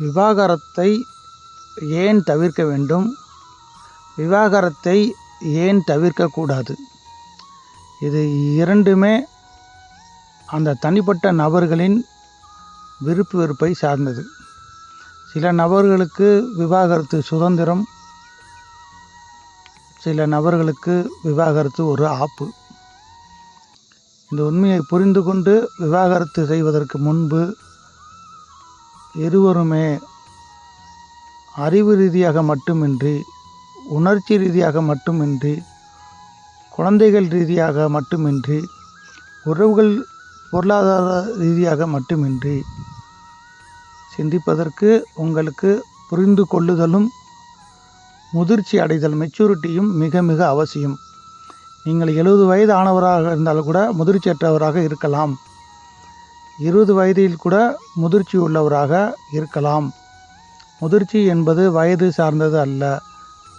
விவாகரத்தை ஏன் தவிர்க்க வேண்டும்? விவாகரத்தை ஏன் தவிர்க்கக்கூடாது இது இரண்டுமே அந்த தனிப்பட்ட நபர்களின் விருப்பு வெறுப்பை சார்ந்தது. சில நபர்களுக்கு விவாகரத்து சுதந்திரம் சில நபர்களுக்கு விவாகரத்து ஒரு ஆப்பு. இந்த உண்மையை புரிந்து கொண்டு விவாகரத்து செய்வதற்கு முன்பு இருவருமே அறிவு ரீதியாக மட்டுமின்றி உணர்ச்சி ரீதியாக மட்டுமின்றி குழந்தைகள் ரீதியாக மட்டுமின்றி உறவுகள் பொருளாதார ரீதியாக மட்டுமின்றி சிந்திப்பதற்கு உங்களுக்கு புரிந்து கொள்ளுதலும் முதிர்ச்சி அடைதல் மெச்சூரிட்டியும் மிக மிக அவசியம். நீங்கள் எழுபது வயது ஆனவராக இருந்தாலும் கூட முதிர்ச்சியற்றவராக இருக்கலாம். இருபது வயதில் கூட முதிர்ச்சி உள்ளவராக இருக்கலாம். முதிர்ச்சி என்பது வயது சார்ந்தது அல்ல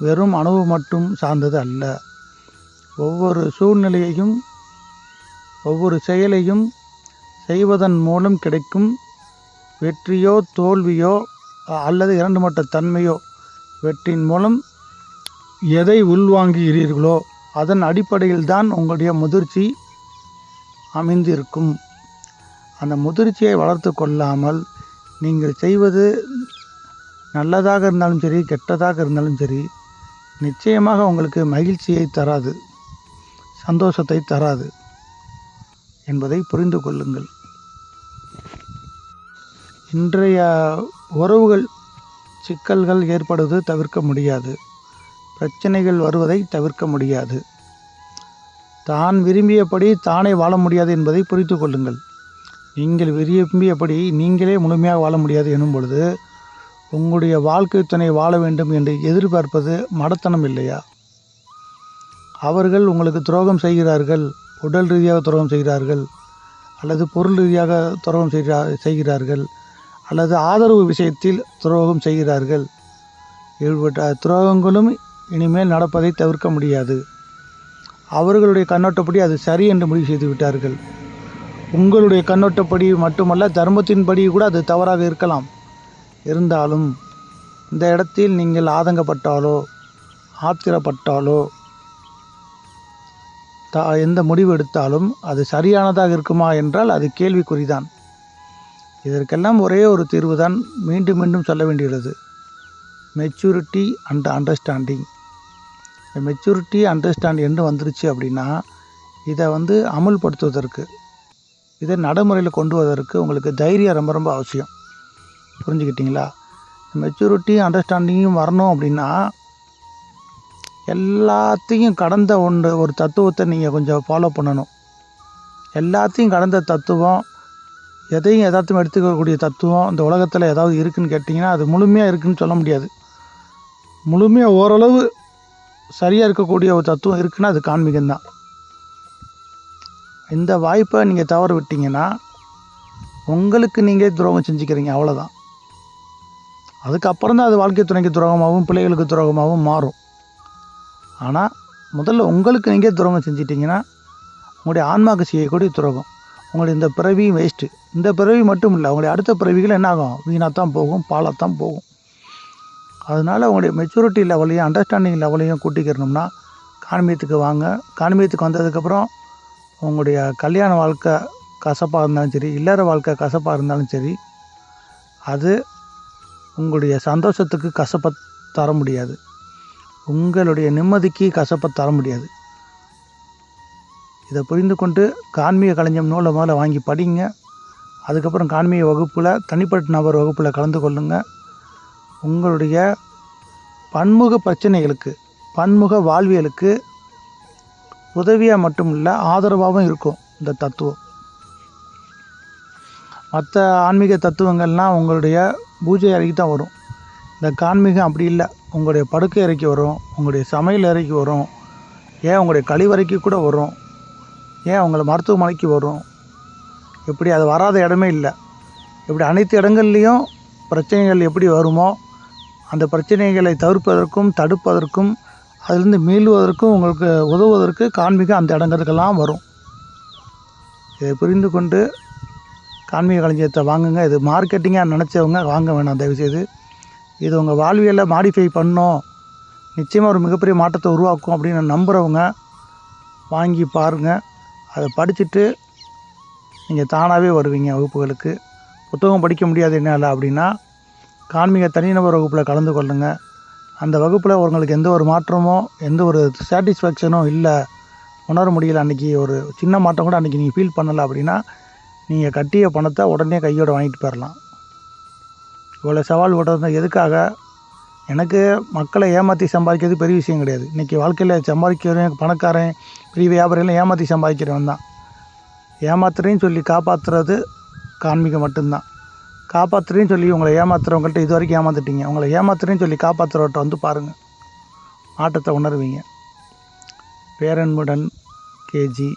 வெறும் அணுவு மட்டும் சார்ந்தது அல்ல. ஒவ்வொரு சூழ்நிலையையும் ஒவ்வொரு செயலையும் செய்வதன் மூலம் கிடைக்கும் வெற்றியோ தோல்வியோ அல்லது இரண்டு மட்ட தன்மையோ வெற்றியின் மூலம் எதை உள்வாங்குகிறீர்களோ அதன் அடிப்படையில் தான் உங்களுடைய முதிர்ச்சி அமைந்திருக்கும். அந்த முதிர்ச்சியை வளர்த்து கொள்ளாமல் நீங்கள் செய்வது நல்லதாக இருந்தாலும் சரி கெட்டதாக இருந்தாலும் சரி நிச்சயமாக உங்களுக்கு மகிழ்ச்சியை தராது சந்தோஷத்தை தராது என்பதை புரிந்து கொள்ளுங்கள். இன்றைய உறவுகள் சிக்கல்கள் ஏற்படுவது தவிர்க்க முடியாது. பிரச்சனைகள் வருவதை தவிர்க்க முடியாது. தான் விரும்பியபடி தானே வாழ முடியாது என்பதை புரிந்து கொள்ளுங்கள். நீங்கள் விரும்பியபடி நீங்களே முழுமையாக வாழ முடியாது எனும் பொழுது உங்களுடைய வாழ்க்கை துணை வாழ வேண்டும் என்று எதிர்பார்ப்பது மடத்தனம் இல்லையா? அவர்கள் உங்களுக்கு துரோகம் செய்கிறார்கள் உடல் ரீதியாக துரோகம் செய்கிறார்கள் அல்லது பொருள் ரீதியாக துரோகம் செய்கிறா செய்கிறார்கள் அல்லது ஆதரவு விஷயத்தில் துரோகம் செய்கிறார்கள். ஈடுபட்ட துரோகங்களும் இனிமேல் நடப்பதை தவிர்க்க முடியாது. அவர்களுடைய கண்ணோட்டப்படி அது சரி என்று முடிவு செய்து விட்டார்கள். உங்களுடைய கண்ணோட்டப்படி மட்டுமல்ல தர்மத்தின்படி கூட அது தவறாக இருக்கலாம். இருந்தாலும் இந்த இடத்தில் நீங்கள் ஆதங்கப்பட்டாலோ ஆத்திரப்பட்டாலோ த எந்த முடிவு எடுத்தாலும் அது சரியானதாக இருக்குமா என்றால் அது கேள்விக்குறிதான். இதற்கெல்லாம் ஒரே ஒரு தீர்வு தான் மீண்டும் மீண்டும் சொல்ல வேண்டியுள்ளது. Maturity and understanding maturity understand என்று வந்துருச்சு அப்படின்னா இதை வந்து அமுல்படுத்துவதற்கு இதை நடைமுறையில் கொண்டு வருவதற்கு உங்களுக்கு தைரியம் ரொம்ப ரொம்ப அவசியம். புரிஞ்சுக்கிட்டீங்களா? மெச்சூரிட்டி அண்டர்ஸ்டாண்டிங்கும் வரணும் அப்படின்னா எல்லாத்தையும் கடந்த ஒன்று ஒரு தத்துவத்தை நீங்கள் கொஞ்சம் ஃபாலோ பண்ணணும். எல்லாத்தையும் கடந்த தத்துவம் எதையும் எதாத்தையும் எடுத்துக்கக்கூடிய தத்துவம் இந்த உலகத்தில் ஏதாவது இருக்குன்னு கேட்டிங்கன்னா அது முழுமையாக இருக்குன்னு சொல்ல முடியாது. முழுமையாக ஓரளவு சரியாக இருக்கக்கூடிய ஒரு தத்துவம் இருக்குன்னா அது காண்மிகம்தான். இந்த வாய்ப்பை நீங்கள் தவற விட்டீங்கன்னா உங்களுக்கு நீங்களே துரோகம் செஞ்சுக்கிறீங்க அவ்வளோதான் அதுக்கப்புறம் தான் அது வாழ்க்கை துணைக்கு துரோகமாகவும் பிள்ளைகளுக்கு துரோகமாகவும் மாறும். ஆனால் முதல்ல உங்களுக்கு நீங்கள் துரோகம் செஞ்சிட்டிங்கன்னா உங்களுடைய ஆன்மாக்கு செய்யக்கூடிய துரோகம். உங்களுடைய இந்த பிறவியும் வேஸ்ட்டு இந்த பிறவி மட்டும் இல்லை உங்களுடைய அடுத்த பிறவிகள் என்ன ஆகும்? வீணாக தான் போகும் பாலாக தான் போகும். அதனால் உங்களுடைய மெச்சூரிட்டி லெவலையும் அண்டர்ஸ்டாண்டிங் லெவலையும் கூட்டிக்கிறணும்னா காண்மியத்துக்கு வாங்க. காண்மியத்துக்கு வந்ததுக்கப்புறம் உங்களுடைய கல்யாண வாழ்க்கை கசப்பாக இருந்தாலும் சரி இல்லற வாழ்க்கை கசப்பாக இருந்தாலும் சரி அது உங்களுடைய சந்தோஷத்துக்கு கசப்பை தர முடியாது. உங்களுடைய நிம்மதிக்கு கசப்பை தர முடியாது. இதை புரிந்து கொண்டு காண்மிய கலைஞம் நூலை முதல்ல வாங்கி படிங்க. அதுக்கப்புறம் காண்மிய வகுப்பில் தனிப்பட்ட நபர் வகுப்பில் கலந்து கொள்ளுங்கள் உங்களுடைய பன்முக பிரச்சனைகளுக்கு பன்முக வாழ்வியலுக்கு உதவியாக மட்டும் இல்லை ஆதரவாகவும் இருக்கும் இந்த தத்துவம். மற்ற ஆன்மீக தத்துவங்கள்லாம் உங்களுடைய பூஜை அறைக்கு தான் வரும். இந்த கான்மீகம் அப்படி இல்லை. உங்களுடைய படுக்கை அறைக்கு வரும் உங்களுடைய சமையல் அறைக்கு வரும் ஏன் உங்களுடைய கழிவறைக்கு கூட வரும் ஏன் உங்களை மருத்துவமனைக்கு வரும் இப்படி அது வராத இடமே இல்லை. இப்படி அனைத்து இடங்கள்லையும் பிரச்சனைகள் எப்படி வருமோ அந்த பிரச்சனைகளை தவிர்ப்பதற்கும் தடுப்பதற்கும் அதிலிருந்து மீளுவதற்கும் உங்களுக்கு உதவுவதற்கு காண்மிகம் அந்த இடங்களுக்கெல்லாம் வரும். இதை புரிந்து கொண்டு காண்மிக களஞ்சியத்தை வாங்குங்க. இது மார்க்கெட்டிங்காக நினச்சவங்க வாங்க வேணாம். தயவுசெய்து இது உங்கள் வாழ்வியலை மாடிஃபை பண்ணோம். நிச்சயமாக ஒரு மிகப்பெரிய மாற்றத்தை உருவாக்கும் அப்படின்னு நம்புகிறவங்க வாங்கி பாருங்கள் அதை படிச்சுட்டு நீங்கள் தானாகவே வருவீங்க வகுப்புகளுக்கு. புத்தகம் படிக்க முடியாது என்னால் அப்படின்னா காண்மிக தனிநபர் வகுப்பில் கலந்து கொள்ளுங்கள் அந்த வகுப்பில் உங்களுக்கு எந்த ஒரு மாற்றமோ எந்த ஒரு சாட்டிஸ்ஃபேக்ஷனோ இல்லை உணர முடியல அன்றைக்கி ஒரு சின்ன மாற்றம் கூட அன்றைக்கி நீங்கள் ஃபீல் பண்ணலை அப்படின்னா நீங்கள் கட்டிய பணத்தை உடனே கையோடு வாங்கிட்டு போயிடலாம் இவ்வளோ சவால் விடுறது எதுக்காக? எனக்கு மக்களை ஏமாற்றி சம்பாதிக்கிறது பெரிய விஷயம் கிடையாது. இன்றைக்கி வாழ்க்கையில் சம்பாதிக்கிறவன் பணக்காரன் பெரிய வியாபாரிகளும் ஏமாற்றி சம்பாதிக்கிறவன் தான். ஏமாத்துறேன்னு சொல்லி காப்பாற்றுறது கான்மீகம் மட்டும்தான். காப்பாற்றுறேன்னு சொல்லி உங்களை ஏமாத்துறவங்கள்ட்ட இது வரைக்கும் ஏமாந்துட்டீங்க. உங்களை ஏமாத்துறேன்னு சொல்லி காப்பாற்றுறவர்கிட்ட வந்து பாருங்கள் ஆட்டத்தை உணர்வீங்க. பேரன்முடன் கேஜி